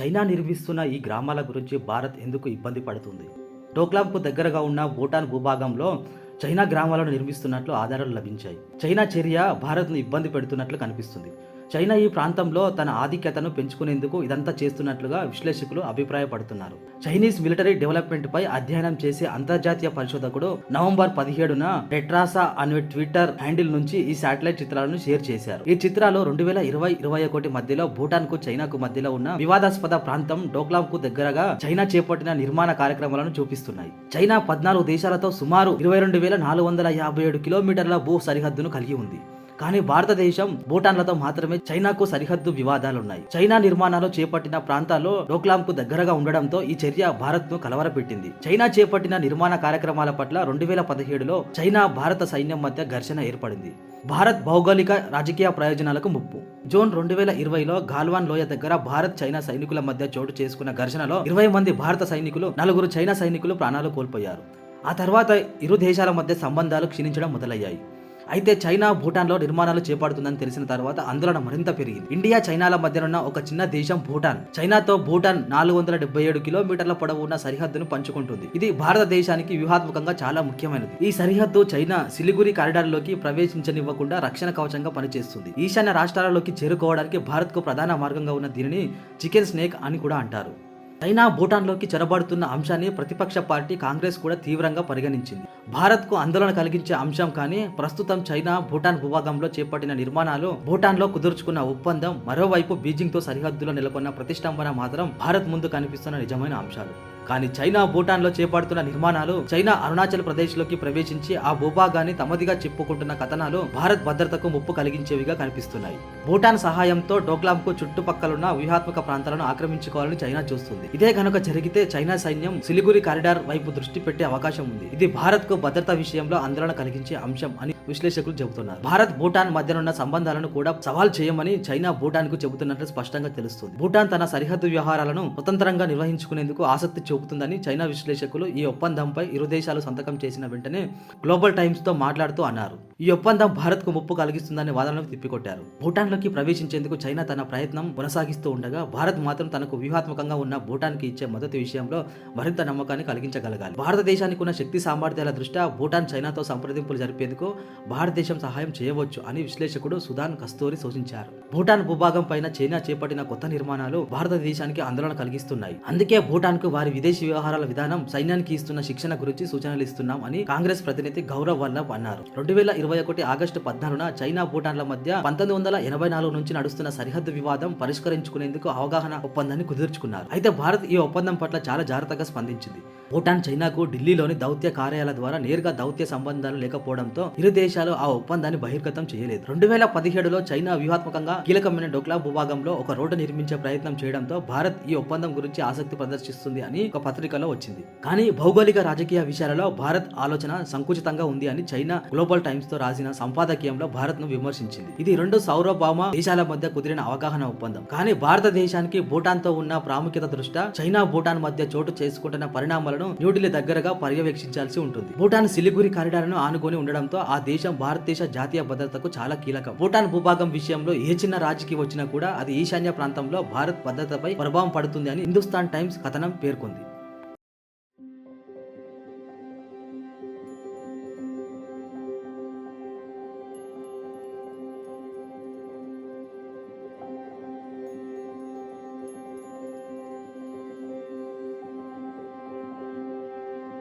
China నిర్మిస్తున్న ఈ గ్రామాల గురించి భారత్ ఎందుకు ఇబ్బంది పడుతుంది? డోక్లాంకు దగ్గరగా ఉన్న భూటాన్ భూభాగంలో చైనా గ్రామాలను నిర్మిస్తున్నట్లు ఆధారాలు లభించాయి. చైనా చర్య భారత్ను ఇబ్బంది పెడుతున్నట్లు కనిపిస్తుంది. చైనా ఈ ప్రాంతంలో తన ఆధిక్యతను పెంచుకునేందుకు ఇదంతా చేస్తున్నట్లుగా విశ్లేషకులు అభిప్రాయపడుతున్నారు. చైనీస్ మిలిటరీ డెవలప్మెంట్ పై అధ్యయనం చేసే అంతర్జాతీయ పరిశోధకుడు నవంబర్ పదిహేడున టెట్రాసా అనే ట్విట్టర్ హ్యాండిల్ నుంచి ఈ శాటిలైట్ చిత్రాలను షేర్ చేశారు. ఈ చిత్రాలు రెండు వేల ఇరవై ఇరవై ఒకటి మధ్యలో భూటాన్కు చైనాకు మధ్యలో ఉన్న వివాదాస్పద ప్రాంతం డోక్లాం కు దగ్గరగా చైనా చేపట్టిన నిర్మాణ కార్యక్రమాలను చూపిస్తున్నాయి. చైనా పద్నాలుగు దేశాలతో సుమారు ఇరవై రెండు వేల నాలుగు వందల యాభై ఏడు కిలోమీటర్ల భూ సరిహద్దును కలిగి ఉంది. కానీ భారతదేశం భూటాన్లతో మాత్రమే చైనాకు సరిహద్దు వివాదాలున్నాయి. చైనా నిర్మాణాలు చేపట్టిన ప్రాంతాల్లో డోక్లాంకు దగ్గరగా ఉండడంతో ఈ చర్య భారత్ను కలవరపెట్టింది. చైనా చేపట్టిన నిర్మాణ కార్యక్రమాల పట్ల రెండు వేల పదిహేడులో చైనా భారత సైన్యం మధ్య ఘర్షణ ఏర్పడింది. భారత్ భౌగోళిక రాజకీయ ప్రయోజనాలకు ముప్పు. జూన్ రెండు వేల ఇరవైలో గాల్వాన్ లోయ దగ్గర భారత్ చైనా సైనికుల మధ్య చోటు చేసుకున్న ఘర్షణలో ఇరవై మంది భారత సైనికులు నలుగురు చైనా సైనికులు ప్రాణాలు కోల్పోయారు. ఆ తర్వాత ఇరు దేశాల మధ్య సంబంధాలు క్షీణించడం మొదలయ్యాయి. అయితే చైనా భూటాన్లో నిర్మాణాలు చేపడుతుందని తెలిసిన తర్వాత ఆందోళన మరింత పెరిగింది. ఇండియా చైనాల మధ్యనున్న ఒక చిన్న దేశం భూటాన్. చైనాతో భూటాన్ నాలుగు వందల డెబ్బై ఏడు కిలోమీటర్ల పొడవు ఉన్న సరిహద్దును పంచుకుంటుంది. ఇది భారతదేశానికి వ్యూహాత్మకంగా చాలా ముఖ్యమైనది. ఈ సరిహద్దు చైనా సిలిగురి కారిడార్లోకి ప్రవేశించనివ్వకుండా రక్షణ కవచంగా పనిచేస్తుంది. ఈశాన్య రాష్ట్రాలలోకి చేరుకోవడానికి భారత్కు ప్రధాన మార్గంగా ఉన్న దీనిని చికెన్ స్నేక్ అని కూడా అంటారు. చైనా భూటాన్లోకి చొరబడుతున్న అంశాన్ని ప్రతిపక్ష పార్టీ కాంగ్రెస్ కూడా తీవ్రంగా పరిగణించింది. భారత్కు ఆందోళన కలిగించే అంశం కానీ ప్రస్తుతం చైనా భూటాన్ భూభాగంలో చేపట్టిన నిర్మాణాలు భూటాన్లో కుదుర్చుకున్న ఒప్పందం మరోవైపు బీజింగ్తో సరిహద్దులో నెలకొన్న ప్రతిష్టంభన మాత్రం భారత్ ముందు కనిపిస్తున్న నిజమైన అంశాలు. కానీ చైనా భూటాన్లో చేపడుతున్న నిర్మాణాలు చైనా అరుణాచల్ ప్రదేశ్లోకి ప్రవేశించి ఆ భూభాగాన్ని తమదిగా చెప్పుకుంటున్న కథనాలు భారత్ భద్రతకు ముప్పు కలిగించేవిగా కనిపిస్తున్నాయి. భూటాన్ సహాయంతో డోక్లాంకు చుట్టుపక్కలున్న వ్యూహాత్మక ప్రాంతాలను ఆక్రమించుకోవాలని చైనా చూస్తుంది. ఇదే కనుక జరిగితే చైనా సైన్యం సిలిగురి కారిడార్ వైపు దృష్టి పెట్టే అవకాశం ఉంది. ఇది భారత్కు భద్రతా విషయంలో ఆందోళన కలిగించే అంశం అని విశ్లేషకులు చెబుతున్నారు. భారత్ భూటాన్ మధ్యనున్న సంబంధాలను కూడా సవాల్ చేయమని చైనా భూటాన్కు చెబుతున్నట్లు స్పష్టంగా తెలుస్తుంది. భూటాన్ తన సరిహద్దు వ్యవహారాలను స్వతంత్రంగా నిర్వహించుకునేందుకు ఆసక్తి చూపుతుందని చైనా విశ్లేషకులు ఈ ఒప్పందంపై ఇరు దేశాలు సంతకం చేసిన వెంటనే గ్లోబల్ టైమ్స్తో మాట్లాడుతూ అన్నారు. ఈ ఒప్పందం భారత్కు ముప్పు కలిగిస్తుందనే వాదనలు తిప్పికొట్టారు. భూటాన్లోకి ప్రవేశించేందుకు చైనా తన ప్రయత్నం కొనసాగిస్తూ ఉండగా భారత్ మాత్రం తనకు వ్యూహాత్మకంగా ఉన్న భూటాన్కి ఇచ్చే మద్దతు విషయంలో మరింత నమ్మకాన్ని కలిగించగలగాలి. భారతదేశానికి ఉన్న శక్తి సామర్థ్యాల దృష్ట్యా భూటాన్ చైనాతో సంప్రదింపులు జరిపేందుకు భారతదేశం సహాయం చేయవచ్చు అని విశ్లేషకుడు సుధాన్ కస్తూరి సూచించారు. భూటాన్ భూభాగం పైన చైనా చేపట్టిన కొత్త నిర్మాణాలు భారతదేశానికి ఆందోళన కలిగిస్తున్నాయి. అందుకే భూటాన్ వారి వారి విదేశీ వ్యవహారాల విధానం సైన్యానికి ఇస్తున్న శిక్షణ గురించి సూచనలు ఇస్తున్నాం అని కాంగ్రెస్ ప్రతినిధి గౌరవ్ వల్లభ్ అన్నారు. రెండు వేల ఇరవై ఒకటి ఆగస్టు పద్నాలుగున చైనా భూటాన్ల మధ్య పంతొమ్మిది వందల ఎనభై నాలుగు నుంచి నడుస్తున్న సరిహద్దు వివాదం పరిష్కరించుకునేందుకు అవగాహన ఒప్పందాన్ని కుదుర్చుకున్నారు. అయితే భారత్ ఈ ఒప్పందం పట్ల చాలా జాగ్రత్తగా స్పందించింది. భూటాన్ చైనాకు ఢిల్లీలోని దౌత్య కార్యాలయాల ద్వారా నేరుగా దౌత్య సంబంధాలు లేకపోవడంతో ఇరు దేశాలు ఆ ఒప్పందాన్ని బహిర్గతం చేయలేదు. రెండు వేల పదిహేడులో చైనా వ్యూహాత్మకంగా కీలకమైన డొక్లా భూభాగంలో ఒక రోడ్డు నిర్మించే ప్రయత్నం చేయడంతో భారత్ ఈ ఒప్పందం గురించి ఆసక్తి ప్రదర్శిస్తుంది అని ఒక పత్రికలో వచ్చింది. కానీ భౌగోళిక రాజకీయ విషయాలలో భారత్ ఆలోచన సంకుచితంగా ఉంది అని చైనా గ్లోబల్ టైమ్స్తో రాసిన సంపాదకీయంలో భారత్ను విమర్శించింది. ఇది రెండు సౌరభౌమ దేశాల మధ్య కుదిరిన అవగాహన ఒప్పందం. కానీ భారతదేశానికి భూటాన్తో ఉన్న ప్రాముఖ్యత దృష్ట్యా చైనా భూటాన్ మధ్య చోటు చేసుకుంటున్న పరిణామాలను న్యూఢిల్లీ దగ్గరగా పర్యవేక్షించాల్సి ఉంటుంది. భూటాన్ సిలిగురి కారిడార్ను ఆనుకొని ఉండడంతో ఆ దేశం భారతదేశ జాతీయ భద్రతకు చాలా కీలకం. భూటాన్ భూభాగం విషయంలో ఏ చిన్న రాజకీయ వచ్చినా కూడా అది ఈశాన్య ప్రాంతంలో భారత్ భద్రతపై ప్రభావం పడుతుంది అని హిందుస్థాన్ టైమ్స్ కథనం పేర్కొంది.